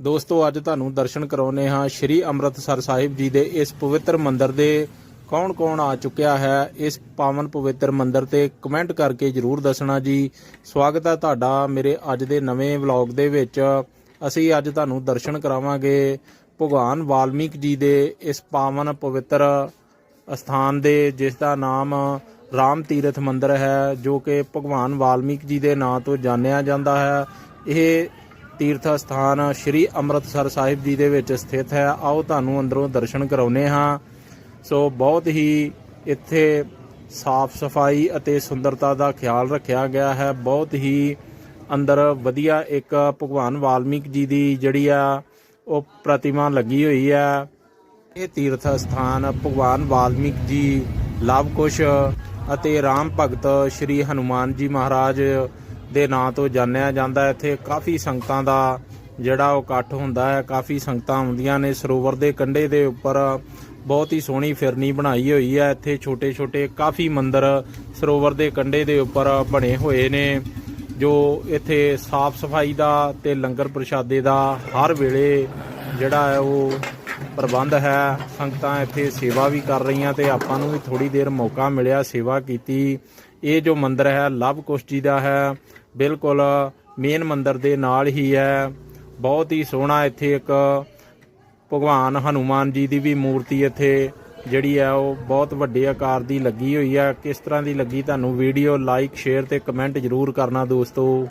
ਦੋਸਤੋ, ਅੱਜ ਤੁਹਾਨੂੰ ਦਰਸ਼ਨ ਕਰਾਉਨੇ ਹਾਂ ਸ਼੍ਰੀ ਅੰਮ੍ਰਿਤਸਰ ਸਾਹਿਬ ਜੀ ਦੇ ਇਸ ਪਵਿੱਤਰ ਮੰਦਿਰ ਦੇ ਕੌਣ-ਕੌਣ ਆ ਚੁੱਕਿਆ ਹੈ, ਇਸ ਪਾਵਨ ਪਵਿੱਤਰ ਮੰਦਿਰ ਤੇ ਕਮੈਂਟ ਕਰਕੇ ਜਰੂਰ ਦੱਸਣਾ ਜੀ। ਸਵਾਗਤ ਹੈ ਤੁਹਾਡਾ ਮੇਰੇ ਅੱਜ ਦੇ ਨਵੇਂ ਵਲੌਗ ਦੇ ਵਿੱਚ। ਅਸੀਂ ਅੱਜ ਤੁਹਾਨੂੰ ਦਰਸ਼ਨ ਕਰਾਵਾਂਗੇ ਭਗਵਾਨ ਵਾਲਮੀਕ ਜੀ ਦੇ ਇਸ ਪਾਵਨ ਪਵਿੱਤਰ ਸਥਾਨ ਦੇ, ਜਿਸ ਦਾ ਨਾਮ ਰਾਮ ਤੀਰਥ ਮੰਦਿਰ ਹੈ, ਜੋ ਕਿ ਭਗਵਾਨ ਵਾਲਮੀਕ ਜੀ ਦੇ ਨਾਂ ਤੋਂ ਜਾਣਿਆ ਜਾਂਦਾ ਹੈ। ਇਹ ਤੀਰਥ ਸਥਾਨ ਸ੍ਰੀ ਅੰਮ੍ਰਿਤਸਰ ਸਾਹਿਬ ਜੀ ਦੇ ਵਿੱਚ ਸਥਿਤ ਹੈ। ਆਓ ਤੁਹਾਨੂੰ ਅੰਦਰੋਂ ਦਰਸ਼ਨ ਕਰਾਉਨੇ ਹਾਂ। ਸੋ ਬਹੁਤ ਹੀ ਇੱਥੇ ਸਾਫ਼ ਸਫ਼ਾਈ ਅਤੇ ਸੁੰਦਰਤਾ ਦਾ ਖਿਆਲ ਰੱਖਿਆ ਗਿਆ ਹੈ। ਬਹੁਤ ਹੀ ਅੰਦਰ ਵਧੀਆ ਇੱਕ ਭਗਵਾਨ ਵਾਲਮੀਕ ਜੀ ਦੀ ਜਿਹੜੀ ਆ, ਉਹ ਪ੍ਰਤਿਮਾ ਲੱਗੀ ਹੋਈ ਹੈ ਇਹ ਤੀਰਥ ਸਥਾਨ ਭਗਵਾਨ ਵਾਲਮੀਕ ਜੀ ਲਵ ਕੁਸ਼ ਅਤੇ ਰਾਮ ਭਗਤ ਸ਼੍ਰੀ ਹਨੂਮਾਨ ਜੀ ਮਹਾਰਾਜ ਦੇ ਨਾਂ ਤੋਂ ਜਾਣਿਆ ਜਾਂਦਾ ਇੱਥੇ ਕਾਫੀ ਸੰਗਤਾਂ ਦਾ ਜਿਹੜਾ ਉਹ ਇਕੱਠ ਹੁੰਦਾ ਹੈ। ਕਾਫੀ ਸੰਗਤਾਂ ਆਉਂਦੀਆਂ ਨੇ। ਸਰੋਵਰ ਦੇ ਕੰਢੇ ਦੇ ਉੱਪਰ ਬਹੁਤ ਹੀ ਸੋਹਣੀ ਫਿਰਨੀ ਬਣਾਈ ਹੋਈ ਹੈ। ਇੱਥੇ ਛੋਟੇ ਛੋਟੇ ਕਾਫੀ ਮੰਦਰ ਸਰੋਵਰ ਦੇ ਕੰਢੇ ਦੇ ਉੱਪਰ ਬਣੇ ਹੋਏ ਨੇ, ਜੋ ਇੱਥੇ ਸਾਫ਼ ਸਫ਼ਾਈ ਦਾ ਤੇ ਲੰਗਰ ਪ੍ਰਸ਼ਾਦੇ ਦਾ ਹਰ ਵੇਲੇ ਜਿਹੜਾ ਹੈ ਉਹ ਪ੍ਰਬੰਧ ਹੈ, ਸੰਗਤਾਂ ਇੱਥੇ ਸੇਵਾ ਵੀ ਕਰ ਰਹੀਆਂ ਤੇ ਆਪਾਂ ਨੂੰ ਵੀ ਥੋੜੀ ਦੇਰ ਮੌਕਾ ਮਿਲਿਆ ਸੇਵਾ ਕੀਤੀ। ਇਹ ਜੋ ਮੰਦਿਰ ਹੈ, ਲਵ ਕੁਸ਼ ਜੀ ਦਾ ਹੈ, ਬਿਲਕੁਲ ਮੇਨ ਮੰਦਿਰ ਦੇ ਨਾਲ ਹੀ ਹੈ। ਬਹੁਤ ਹੀ ਸੋਹਣਾ ਇੱਥੇ ਇੱਕ ਭਗਵਾਨ ਹਨੂਮਾਨ ਜੀ ਦੀ ਵੀ ਮੂਰਤੀ ਇੱਥੇ ਜਿਹੜੀ ਹੈ, ਉਹ ਬਹੁਤ ਵੱਡੇ ਆਕਾਰ ਦੀ ਲੱਗੀ ਹੋਈ ਹੈ। ਕਿਸ ਤਰ੍ਹਾਂ ਦੀ ਲੱਗੀ ਤੁਹਾਨੂੰ ਵੀਡੀਓ ਲਾਈਕ ਸ਼ੇਅਰ ਤੇ ਕਮੈਂਟ ਜਰੂਰ ਕਰਨਾ ਦੋਸਤੋ।